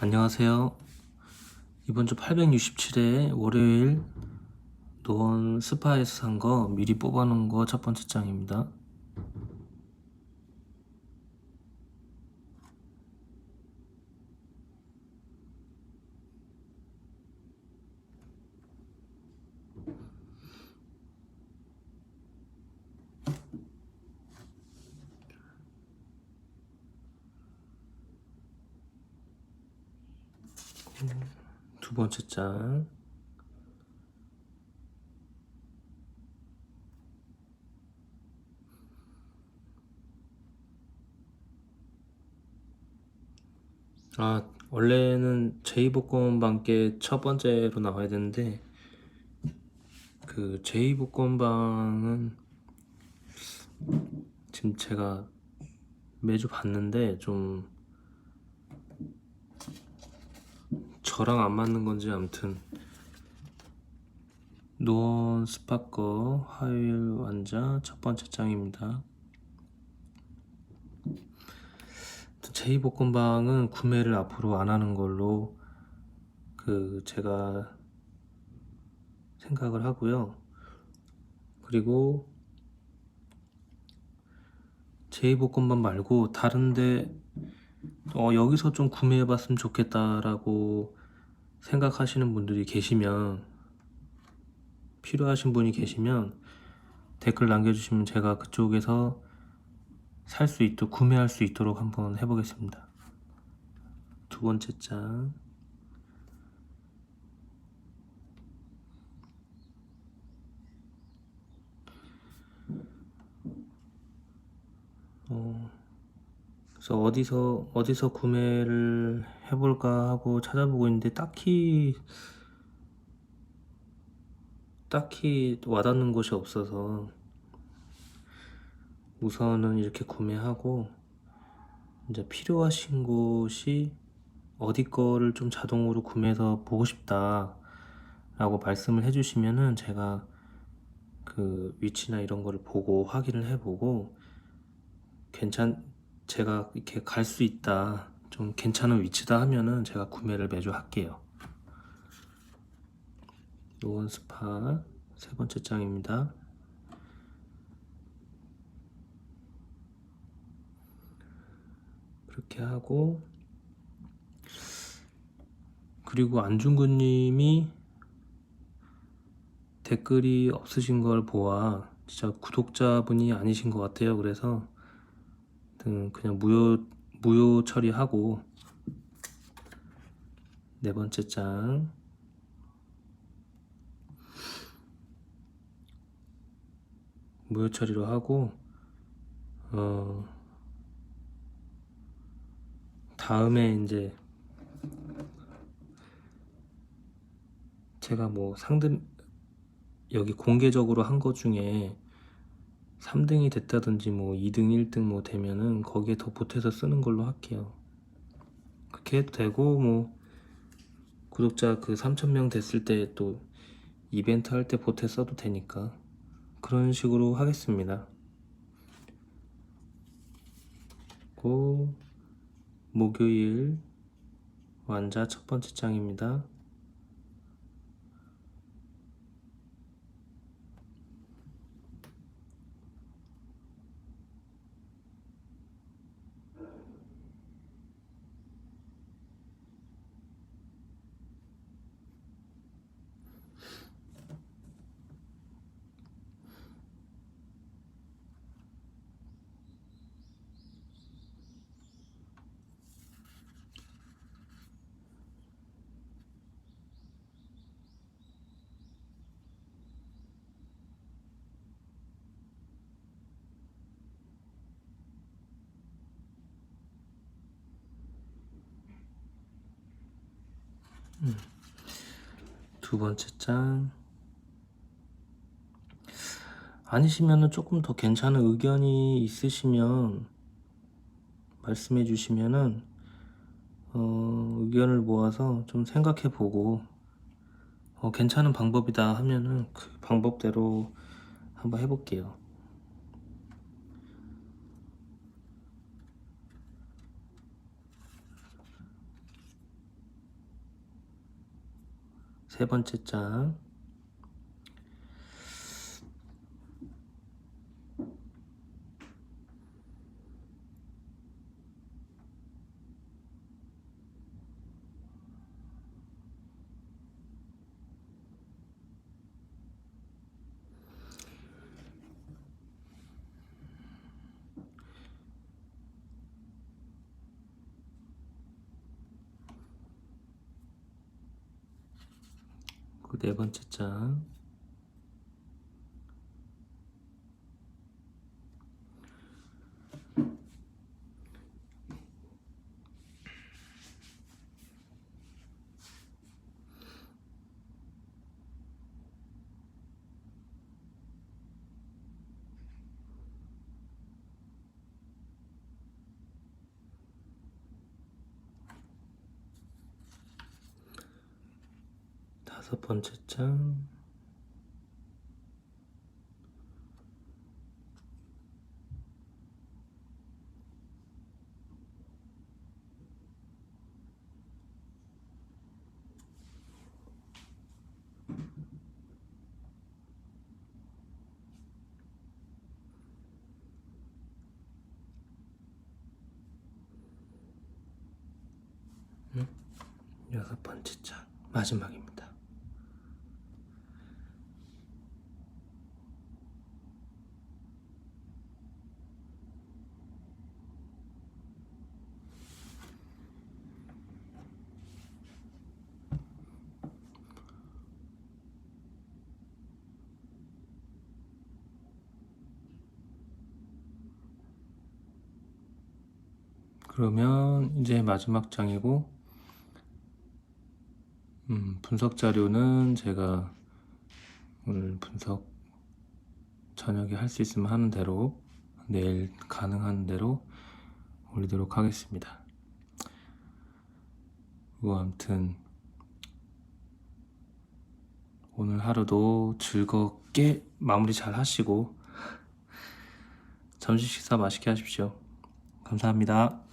안녕하세요. 이번 주 867회 월요일 노원 스파에서 산 거 미리 뽑아놓은 거 첫 번째 장입니다. 두 번째 장. 아, 원래는 제2복권방께 첫 번째로 나와야 되는데, 그 제2복권방은 지금 제가 매주 봤는데 좀 저랑 안 맞는 건지 아무튼 노원 스파커 화요일 환자 첫 번째 장입니다. 제2복권방은 구매를 앞으로 안 하는 걸로 그 제가 생각을 하고요. 그리고 제2복권방 말고 다른데 어, 여기서 좀 구매해봤으면 좋겠다라고 생각하시는 분들이 계시면 필요하신 분이 계시면 댓글 남겨주시면 제가 그쪽에서 살 수 있도록 구매할 수 있도록 한번 해보겠습니다. 두 번째 장. 그래서 어디서 어디서 구매를 해볼까 하고 찾아보고 있는데 딱히 딱히 와닿는 곳이 없어서 우선은 이렇게 구매하고 이제 필요하신 곳이 어디 거를 좀 자동으로 구매해서 보고 싶다 라고 말씀을 해주시면은 제가 그 위치나 이런 거를 보고 확인을 해보고 괜찮 제가 이렇게 갈 수 있다 좀 괜찮은 위치다 하면은 제가 구매를 매주 할게요 노원 스파 세 번째 장입니다 그렇게 하고 그리고 안중근님이 댓글이 없으신 걸 보아 진짜 구독자분이 아니신 것 같아요. 그래서 음, 그냥 무효 무효 처리하고 네 번째 장. 무효 처리로 하고 어 다음에 이제 제가 뭐 상금 여기 공개적으로 한 것 중에 3등이 됐다든지 뭐 2등, 1등 뭐 되면은 거기에 더 보태서 쓰는 걸로 할게요. 그렇게 해도 되고 뭐 구독자 그 3,000명 됐을 때 또 이벤트 할 때 보태 써도 되니까 그런 식으로 하겠습니다. 고 목요일 완자 첫 번째 장입니다. 두 번째 장. 아니시면은 조금 더 괜찮은 의견이 있으시면 말씀해 주시면은 어, 의견을 모아서 좀 생각해 보고 어, 괜찮은 방법이다 하면은 그 방법대로 한번 해볼게요. 세 번째 장. 네 번째 장. 다섯 번째 장. 음, 여섯 번째 장 마지막입니다. 그러면 이제 마지막 장이고, 음, 분석 자료는 제가 오늘 분석 저녁에 할 수 있으면 하는 대로 내일 가능한 대로 올리도록 하겠습니다. 그리고 아무튼 오늘 하루도 즐겁게 마무리 잘 하시고 점심 식사 맛있게 하십시오. 감사합니다.